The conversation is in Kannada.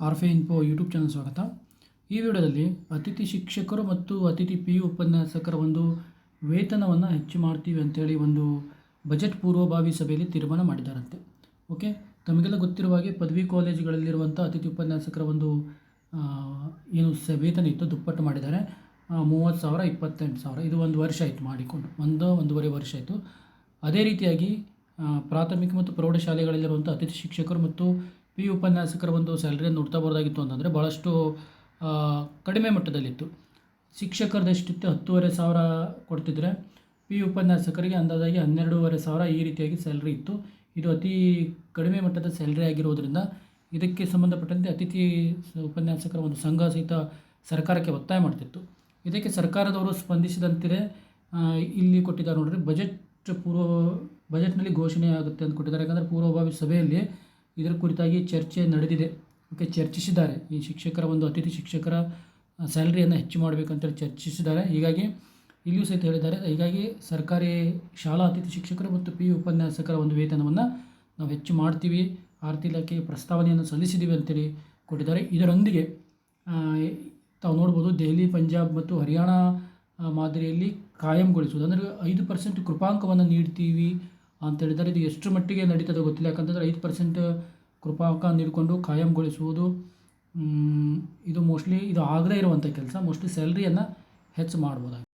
ಆರ್ಫೆ ಇನ್ಫೋ ಯೂಟ್ಯೂಬ್ ಚಾನಲ್ ಸ್ವಾಗತ. ಈ ವಿಡಿಯೋದಲ್ಲಿ ಅತಿಥಿ ಶಿಕ್ಷಕರು ಮತ್ತು ಅತಿಥಿ ಪಿ ಯು ಉಪನ್ಯಾಸಕರ ಒಂದು ವೇತನವನ್ನು ಹೆಚ್ಚು ಮಾಡ್ತೀವಿ ಅಂಥೇಳಿ ಒಂದು ಬಜೆಟ್ ಪೂರ್ವಭಾವಿ ಸಭೆಯಲ್ಲಿ ತೀರ್ಮಾನ ಮಾಡಿದ್ದಾರಂತೆ. ಓಕೆ? ತಮಗೆಲ್ಲ ಗೊತ್ತಿರುವ ಹಾಗೆ ಪದವಿ ಕಾಲೇಜುಗಳಲ್ಲಿರುವಂಥ ಅತಿಥಿ ಉಪನ್ಯಾಸಕರ ಒಂದು ಏನು ಸ, ವೇತನ ಇತ್ತು, ದುಪ್ಪಟ್ಟು ಮಾಡಿದ್ದಾರೆ. ಮೂವತ್ತು ಸಾವಿರ, ಇಪ್ಪತ್ತೆಂಟು ಸಾವಿರ. ಇದು ಒಂದು ವರ್ಷ ಆಯಿತು ಮಾಡಿಕೊಂಡು. ಒಂದು, ಒಂದೂವರೆ ವರ್ಷ ಆಯಿತು. ಅದೇ ರೀತಿಯಾಗಿ ಪ್ರಾಥಮಿಕ ಮತ್ತು ಪ್ರೌಢಶಾಲೆಗಳಲ್ಲಿರುವಂಥ ಅತಿಥಿ ಶಿಕ್ಷಕರು ಮತ್ತು ಪಿ ಉಪನ್ಯಾಸಕರ ಒಂದು ಸ್ಯಾಲ್ರಿಯನ್ನು ನೋಡ್ತಾ ಬರೋದಾಗಿತ್ತು ಅಂತಂದರೆ ಭಾಳಷ್ಟು ಕಡಿಮೆ ಮಟ್ಟದಲ್ಲಿತ್ತು. ಶಿಕ್ಷಕರದಷ್ಟಿತ್ತು ಹತ್ತೂವರೆ ಸಾವಿರ ಕೊಡ್ತಿದ್ರೆ ಪಿ ಉಪನ್ಯಾಸಕರಿಗೆ ಅಂದಾಜಾಗಿ ಹನ್ನೆರಡೂವರೆ ಸಾವಿರ ಈ ರೀತಿಯಾಗಿ ಸ್ಯಾಲ್ರಿ ಇತ್ತು. ಇದು ಅತಿ ಕಡಿಮೆ ಮಟ್ಟದ ಸ್ಯಾಲ್ರಿ ಆಗಿರೋದ್ರಿಂದ ಇದಕ್ಕೆ ಸಂಬಂಧಪಟ್ಟಂತೆ ಅತಿಥಿ ಉಪನ್ಯಾಸಕರ ಒಂದು ಸಂಘ ಸಹಿತ ಸರ್ಕಾರಕ್ಕೆ ಒತ್ತಾಯ ಮಾಡ್ತಿತ್ತು. ಇದಕ್ಕೆ ಸರ್ಕಾರದವರು ಸ್ಪಂದಿಸಿದಂತಿದೆ. ಇಲ್ಲಿ ಕೊಟ್ಟಿದ್ದಾರೆ ನೋಡಿರಿ, ಬಜೆಟ್ ಪೂರ್ವ, ಬಜೆಟ್ನಲ್ಲಿ ಘೋಷಣೆ ಆಗುತ್ತೆ ಅಂತ ಕೊಟ್ಟಿದ್ದಾರೆ. ಯಾಕಂದರೆ ಪೂರ್ವಭಾವಿ ಸಭೆಯಲ್ಲಿ ಇದರ ಕುರಿತಾಗಿ ಚರ್ಚೆ ನಡೆದಿದೆ. ಓಕೆ ಚರ್ಚಿಸಿದ್ದಾರೆ. ಈ ಶಿಕ್ಷಕರ ಒಂದು ಅತಿಥಿ ಶಿಕ್ಷಕರ ಸ್ಯಾಲ್ರಿಯನ್ನು ಹೆಚ್ಚು ಮಾಡಬೇಕಂತೇಳಿ ಚರ್ಚಿಸಿದ್ದಾರೆ. ಹೀಗಾಗಿ ಇಲ್ಲಿಯೂ ಸಹಿತ ಹೇಳಿದ್ದಾರೆ. ಹೀಗಾಗಿ ಸರ್ಕಾರಿ ಶಾಲಾ ಅತಿಥಿ ಶಿಕ್ಷಕರು ಮತ್ತು ಪಿ ಉಪನ್ಯಾಸಕರ ಒಂದು ವೇತನವನ್ನು ನಾವು ಹೆಚ್ಚು ಮಾಡ್ತೀವಿ. ಆರ್ಥಿಕ ಇಲಾಖೆ ಪ್ರಸ್ತಾವನೆಯನ್ನು ಸಲ್ಲಿಸಿದ್ದೀವಿ ಅಂತೇಳಿ ಕೊಟ್ಟಿದ್ದಾರೆ. ಇದರೊಂದಿಗೆ ತಾವು ನೋಡ್ಬೋದು ದೆಹಲಿ, ಪಂಜಾಬ್ ಮತ್ತು ಹರಿಯಾಣ ಮಾದರಿಯಲ್ಲಿ ಕಾಯಂಗೊಳಿಸುವುದು. ಅಂದರೆ ಐದು ಪರ್ಸೆಂಟ್ ಕೃಪಾಂಕವನ್ನು ನೀಡ್ತೀವಿ. ಅಂತ ಹೇಳಿದ್ದಾರೆ ಇದು ಎಷ್ಟು ಮಟ್ಟಿಗೆ ನಡೀತದೆ ಗೊತ್ತಿಲ್ಲ. ಯಾಕಂತಂದರೆ ಐದು ಪರ್ಸೆಂಟ್ ಕೃಪಾಕ ನೀಡಿಕೊಂಡು ಕಾಯಂಗೊಳಿಸುವುದು ಇದು ಮೋಸ್ಟ್ಲಿ ಇದು ಆಗದೇ ಇರುವಂಥ ಕೆಲಸ. ಮೋಸ್ಟ್ಲಿ ಸ್ಯಾಲ್ರಿಯನ್ನು ಹೆಚ್ಚು ಮಾಡ್ಬೋದಾಗಿದೆ